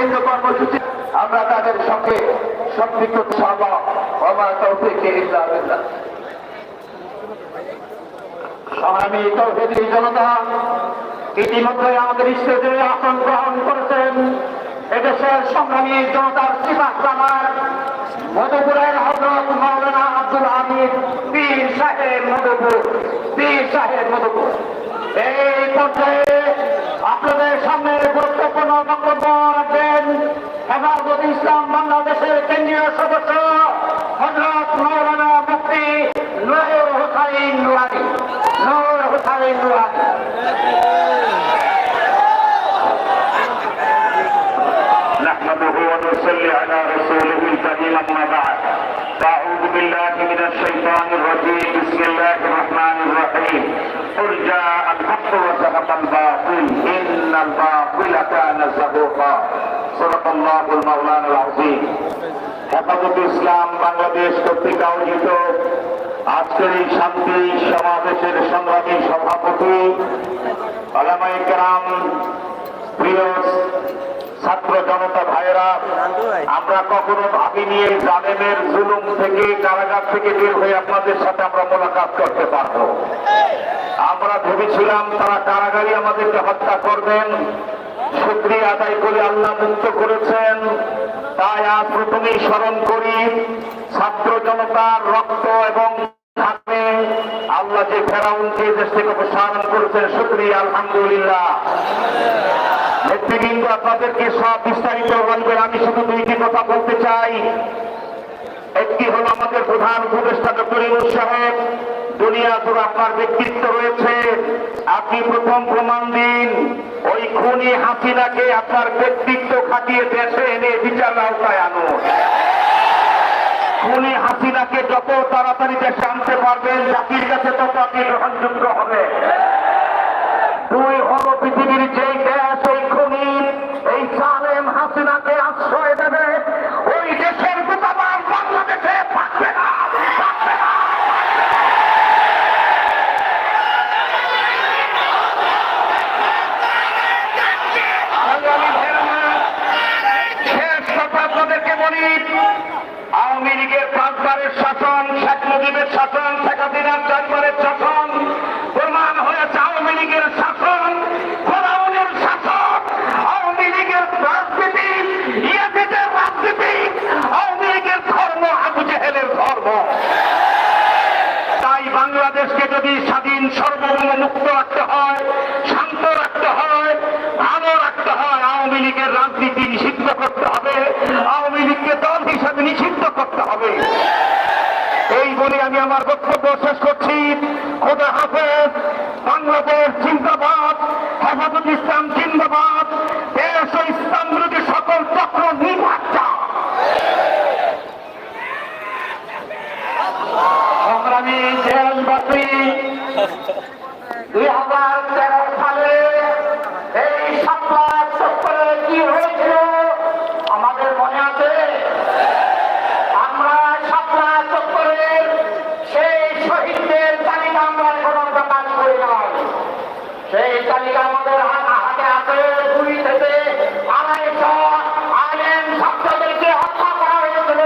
বিভিন্ন কর্মসূচি। আমরা তাদের সঙ্গে সম্পৃক্ত থাকব। আমার তৌহিদি জনতা, ইতিমধ্যে আমাদের আসন গ্রহণ করেছেন। এদেশের সংগ্রামী জনতার মধুপুরের হজরত মাওলানা আব্দুল হামিদ পীর সাহেব মধুপুর, পীর সাহেব মধুপুর। এই পর্যায়ে আপনাদের সামনে গুরুত্বপূর্ণ ইসলাম বাংলাদেশের কেন্দ্রীয় সদস্য كان زهوقا صدق الله المولانا العظيم হেফাজত ইসলাম বাংলাদেশ কর্তৃক আয়োজিত আজকের এই শান্তি সমাবেশের সংগ্রামী সভাপতি আলামাই কেরাম প্রিয় ছাত্র জনতা ভাইয়েরা আমরা কখনো ভাবিনি এই জালেমের জুলুম থেকে কারাগার থেকে বের হয়ে আপনাদের সাথে আমরা মোলাকাত করতে পারবো আমরা ভেবেছিলাম তারা কারাগারই আমাদেরকে হত্যা করবেন শুক্রিয়া আদায় করে আল্লাহ মুক্ত করেছেন। তাই আজ প্রথমেই স্মরণ করি, ছাত্র জনতার রক্ত এবং আল্লাহ যে ফেরাউনকে দেশ থেকে অপসারণ করেছেন শুক্রিয়া আলহামদুলিল্লাহ। নেতৃবৃন্দ, আপনাদেরকে সব বিস্তারিত বলবেন। আমি শুধু দুইটি কথা বলতে চাই। একটি হলো আমাদের প্রধান উপদেষ্টা ডক্টর ইউনুস সাহেব। দুনিয়া জুড়ে আপনার ব্যক্তিত্ব রয়েছে। আপনি প্রথম প্রমাণ দিন। ওই খুনি হাসিনাকে আপনার ব্যক্তিত্ব খাটিয়ে দেশে এনে বিচার আওতায় আনুন খুনি হাসিনাকে যত তাড়াতাড়ি দেশে আনতে পারবেন, জাতির কাছে তত আপনি গ্রহণযোগ্য হবে। দুই হলো পৃথিবীর যেই দেশ এই খুনি এই সালেম হাসিনাকে আশ্রয় দেবে ওই দেশের দূতাবাস বাংলাদেশে থাকবে না থাকবে না সংগ্রামী ভাইয়েরা আমার, শেষ কথা আপনাদেরকে বলি আওয়ামী লীগের পাঁচবারের শাসন শেখ মুজিবের শাসন শেখ হাসিনার চারবারের শাসন প্রমাণ হয়েছে আওয়ামী লীগের শাসন ফেরাউনের শাসন আওয়ামী লীগের রাজনীতি ইয়াজিদের রাজনীতি আওয়ামী লীগের ধর্ম আবু জেহেলের ধর্ম তাই বাংলাদেশকে যদি স্বাধীন সর্বভৌম মুক্ত রাখতে হয়, শান্ত রাখতে হয়, ভালো রাখতে হয়, আওয়ামী লীগের রাজনীতি নিষিদ্ধ করতে হবে, আওয়ামী লীগকে দল হিসাবে নিষিদ্ধ করতে হবে। এই বলে আমি আমার বক্তব্য শেষ করছি। খোদা হাফেজ, বাংলাদেশ জিন্দাবাদ, হেফাজত ইসলাম জিন্দাবাদ, দেশ ও ইসলাম বিরোধী সকল চক্র নির্বাচন। সংগ্রামী দেশবাসী দুই হাজার তেরো সালে এই সাতলা চত্বরে কি হয়েছিল আমাদের মনে আছে আমরা সাতলা চত্বরের সেই শহীদদের তালিকা আমরা এখনও প্রকাশ করি নাই সেই তালিকা আমাদের হাতে হাতে আছে দুই থেকে আড়াইশো আইএম ছাত্রদেরকে হত্যা করা হয়েছিল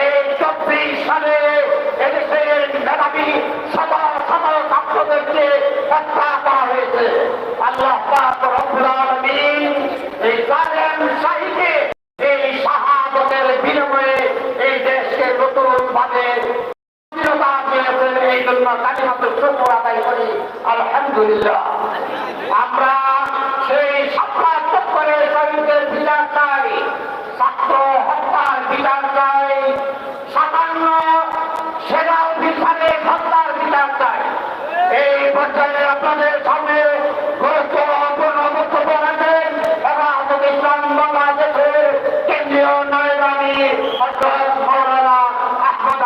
এই চব্বিশ সালে এদেশের মেধাবী শত শত ছাত্রদেরকে হত্যা করা হয়েছে। আল্লাহ এই জালেম শাহীকে এই শাহাদতের বিনিময়ে এই দেশকে নতুন ভাবে স্বাধীনতা দিয়েছেন এই জন্য কালিমাত শুকর আদায় করি আলহামদুলিল্লাহ আমরা সেই সত্তা চক্করে শহীদদের বিচার চাই ছাত্র হত্যার বিচার চাই সাতান্ন সেনা অফিসারের হত্যার বিচার চাই এই পর্যায়ে আপনাদের সামনে গুরুত্বপূর্ণ বক্তব্য রাখেন হেফাজত ইসলাম বাংলাদেশের কেন্দ্রীয় নয়দানি হজরত মৌলানা আহমদ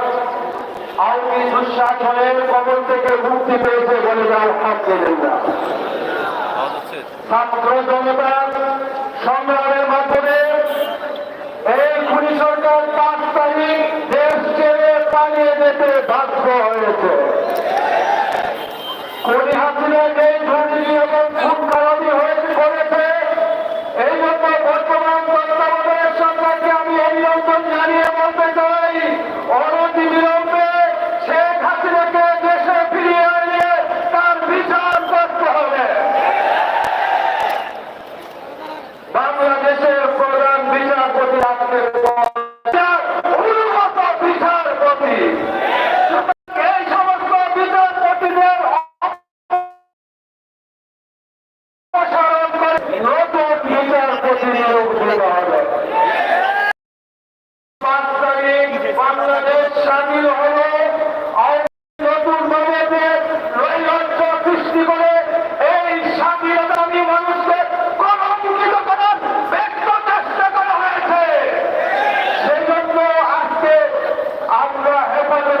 যাবৎ আওয়ামী দুঃশাসনের কবল থেকে মুক্তি পেয়েছে বলে ছাত্র জনতার সংগ্রামের মাধ্যমে এই খুনি সরকার পাঁচ তারিখ দেশ ছেড়ে পালিয়ে যেতে বাধ্য হয়েছে খুনি হাসিনা যে দুর্নীতি এবং খুন খারাপি হয়েছে করেছে এই জন্য বর্তমান তত্ত্বাবধায়ক সরকারকে আমি অভিনন্দন জানিয়ে বলতে চাই অনতি বিলম্বে শেখ হাসিনাকে দেশে ফিরিয়ে এনে তার বিচার করতে হবে বাংলাদেশের প্রধান বিচারপতি আজকের পর অনুগত বিচারপতি এই সমস্ত বিচারপতিদের অপসারণ করে নতুন বিচারপতি নিয়োগ দিতে হবে পাঁচ তারিখ বাংলাদেশ স্বাধীন হলো নতুন ভাবে নৈরাজ্য সৃষ্টি করে এই স্বাধীনতামী মানুষকে কলঙ্কিত করার ব্যক্ত চেষ্টা করা হয়েছে সেই জন্য আজকে আমরা হেফাজতে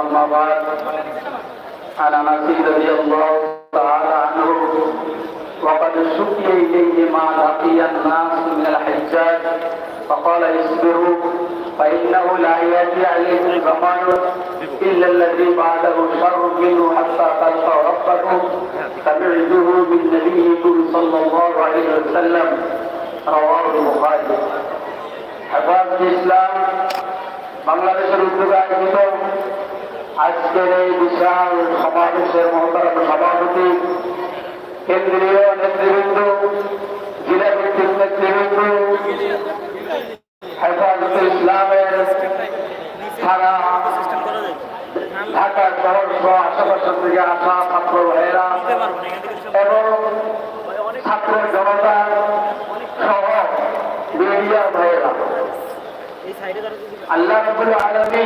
أما بعد عن انس رضي الله تعالى عنه وقد شكي اليه ما لقي الناس من الحجاج فقال اصبروا فانه لا ياتي عليكم زمان الا الذي بعده شر منه حتى تلقوا ربكم سمعته من نبيكم صلى الله عليه وسلم رواه البخاري হেফাজত ইসলাম বাংলাদেশের উদ্যোগে আয়োজিত আজকের এই বিশাল সমাবেশের মহতারাম সভাপতি, কেন্দ্রীয় নেতৃবৃন্দ, জেলা ভিত্তিক নেতৃবৃন্দ, হেফাজত ইসলামের থানা ঢাকা শহর সহ আশেপাশের থেকে আসা ছাত্র ভাইয়েরা এবং ছাত্র জনতা সহ মিডিয়া ভাইয়েরা। আল্লাহ রবুল আলমী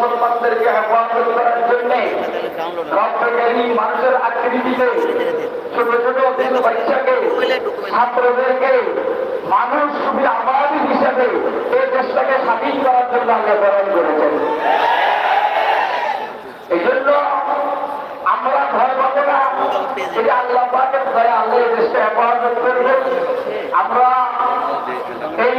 মুসলমানদেরকে হেফাজত করার জন্য মানুষের আকৃতিতে ছোট ছোট বাচ্চাকে, ছাত্রদেরকে মানুষ শুধু আবাদী হিসাবে এই দেশটাকে স্বাধীন করার জন্য আল্লাহ বরণ করেছেন এই জন্য আমরা ভয় পাবো না। এই আল্লাহ পাকের ভয়ে আল্লাহ দেশটা হেফাজত করবে আমরা এই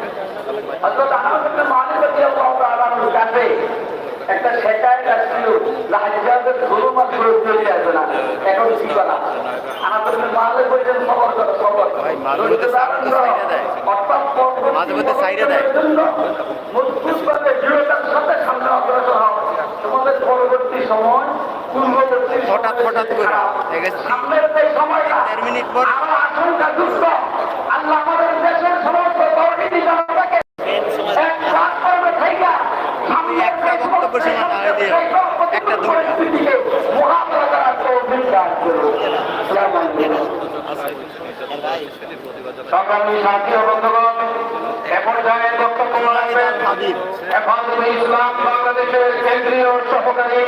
মালিক কাছে একটা চলে আসবে না। এখন কি করা? আমাদের মালিক বলছেন খবর করো খবর। ভাই, মাঝে মধ্যে সাইডে দেয়। মাঝে মধ্যে সাইডে দেয়। মজবুতভাবে দৃঢ়তার সাথে সামনে অগ্রসর হও। তোমাদের পরবর্তী সময় পূর্ববর্তী হঠাৎ হঠাৎ করে। সামনের সময়টা দেড় মিনিট পর আশঙ্কা যুক্ত আল্লাহ আমাদের দেশের সমস্ত তরকারি জনতাকে এক প্ল্যাটফর্মে থাইকা সামনের একটা যে বক্তব্য সমস্ত সীমা না দিয়ে সেই সব একটা দুটো। পরিস্থিতিকে মোকাবিলা করার তৌফিক দান করুন। আসসালামু আলাইকুম। সংগ্রামী সাথী ও বন্ধুগণ, এ পর্যায়ে বক্তব্য রাখবেন হেফাজতে ইসলাম বাংলাদেশের কেন্দ্রীয় সহকারী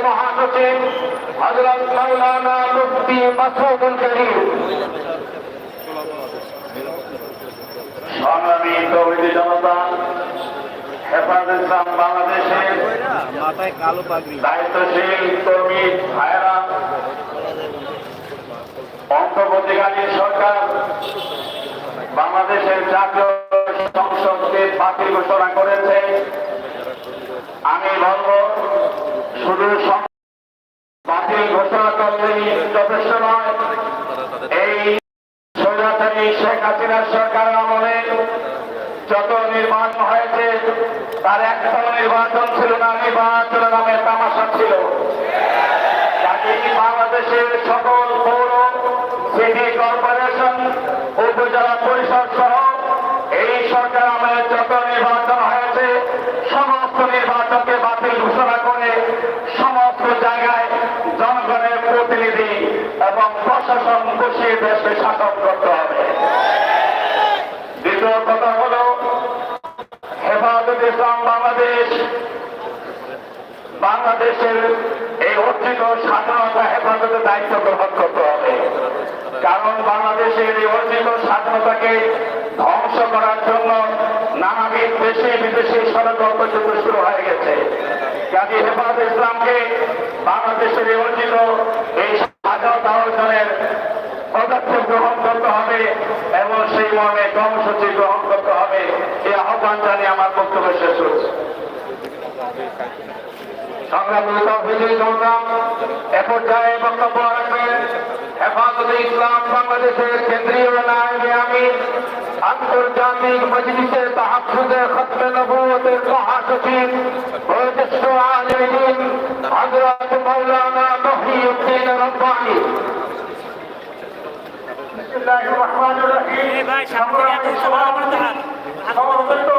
জনতা, হেফাজত ইসলাম বাংলাদেশের মাথায় কালো সরকার বাংলাদেশের জাতীয় সংসদকে বাতিল ঘোষণা করেছে। আমি বলব, শুধু বাতিল ঘোষণা করলেই যথেষ্ট নয়। এই স্বৈরাচারী শেখ হাসিনার সরকার আমলে যত নির্বাচন হয়েছে, তার একটাও নির্বাচন ছিল না নির্বাচন নামে তামাশা ছিল। বাংলাদেশের সকল পৌর, সিটি কর্পোরেশন উপজেলা পরিষদ সহ এই সরকার আমলে যত নির্বাচন হয়েছে, সমস্ত নির্বাচনকে বাতিল ঘোষণা করে সমস্ত জায়গায় জনগণের প্রতিনিধি এবং প্রশাসন বসিয়ে দেশকে শাসন করতে হবে। দ্বিতীয় কথা হল, হেফাজত ইসলাম বাংলাদেশ, বাংলাদেশের এই অর্জিত স্বাধীনতা হেফাজতের দায়িত্ব গ্রহণ করতে হবে। কারণ বাংলাদেশের অর্জিত স্বাধীনতাকে ধ্বংস করার জন্য নানাবিধ দেশে বিদেশে ষড়যন্ত্র যুদ্ধ শুরু হয়ে গেছে। কাজী হেফাজত ইসলামকে বাংলাদেশের অর্জিত এই স্বাধীনতা অর্জনের পদক্ষেপ গ্রহণ করতে হবে এবং সেই মর্মে কর্মসূচি গ্রহণ করতে হবে। এই আহ্বান জানিয়ে আমার বক্তব্য শেষ হচ্ছে সংগ্রামী বিজয়ী সংগ্রাম। এ পর্যায়ে বক্তব্য রাখবেন হেফাজতে ইসলাম বাংলাদেশের কেন্দ্রীয় নায়বে আমির আন্তর্জাতিক মজলিসে তাহাফুজে খতমে নবুয়তের মহাসচিব বয়োজ্যেষ্ঠ আলিমিন হযরত মাওলানা মহিউদ্দিন রব্বানী। বিসমিল্লাহির রহমানির রহিম। সংগ্রামী সভাপতি সমবেত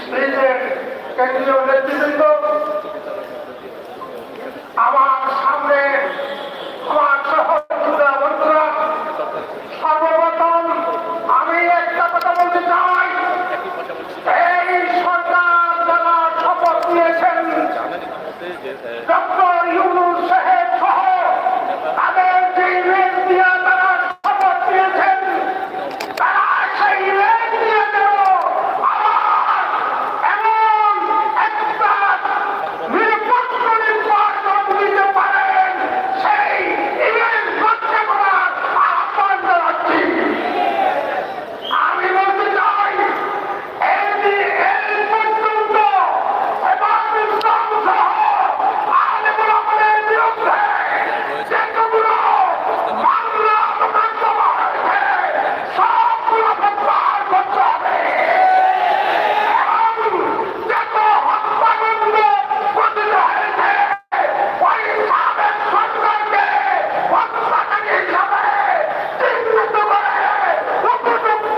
স্টেজের কেন্দ্রীয় নেতৃবৃন্দ আমার Thank you.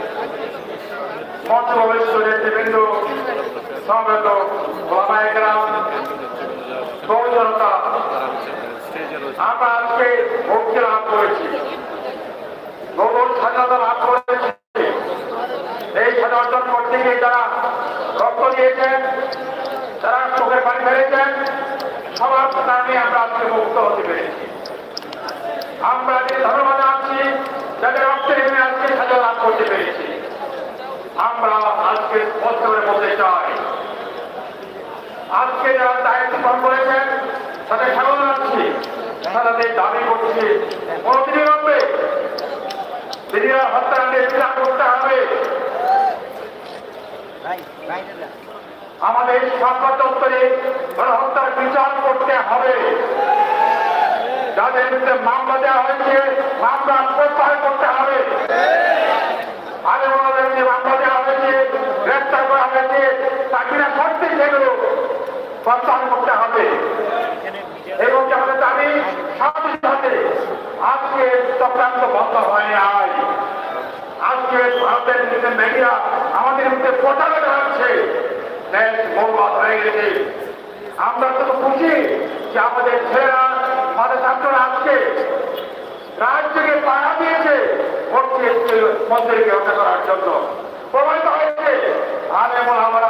মঞ্চ ভবিষ্যতের নেতৃবৃন্দ সমবেত ওলামায়ে কেরাম বহু জনতা আমরা আজকে মুক্তি লাভ করেছি। নতুন স্বাধীনতা লাভ করেছি। এই স্বাধীনতা অর্জন করতে গিয়ে যারা রক্ত দিয়েছেন, যারা চোখের পানি ফেলেছেন, সবার আমরা আজকে মুক্ত হতে পেরেছি। আমরা যে ধন্যবাদ আছি, যাদের রক্তের আজকে সাজা লাভ করতে পেরেছি। আমরা আজকে স্পষ্ট করে বলতে চাই। আজকে যারা দায়িত্ব পালন করেছেন, তাদের স্বাগত জানাচ্ছি। তাদের দাবি করছি কোনদিনই হবে দিদিরা হত্যাকাণ্ডে বিচার করতে হবে। আমাদের সংবাদ দপ্তরে গণহত্যার বিচার করতে হবে। যাদের বিরুদ্ধে মামলা দেওয়া হয়েছে, মামলা প্রত্যাহার করতে হবে। আগে ওনাদের যে মামলা দেওয়া হয়েছে গ্রেপ্তার করা হয়েছে কিনা সত্যি সেগুলো প্রত্যাহার করতে হবে। এবং আমাদের দাবি সাথে সাথে আজকে চক্রান্ত বন্ধ হয় নাই। আজকে ভারতের বিভিন্ন মিডিয়া আমাদের মধ্যে প্রচারণা হচ্ছে দেশ বরবাদ আমরা তো খুশি যে আমাদের ছেলেরা আজকে রাজ্যকে পাড়া দিয়েছে। মন্দিরকে হত্যা করার জন্য। প্রমাণিত হয়েছে, আর এমন আমরা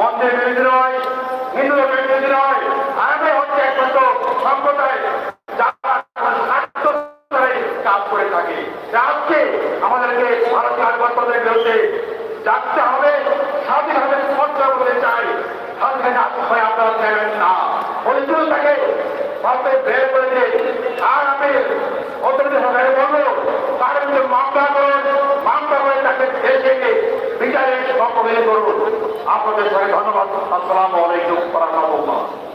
মন্দির বিরোধী নয় হিন্দু বিরোধী নয় আমরা হচ্ছে একমাত্র সম্প্রদায় আমাদেরকে হবে, স্বাধীনভাবে চাই আপনারা দেবেন না। বের করে দিয়ে আর আমি অত্যন্ত সরকারে বলব তার বিরুদ্ধে মামলা করুন মামলা করে তাকে দেশে বিচারের সম্পর্কে করুন আপনাদের সঙ্গে ধন্যবাদ। আসসালামু আলাইকুম রহমতুল্লাহ।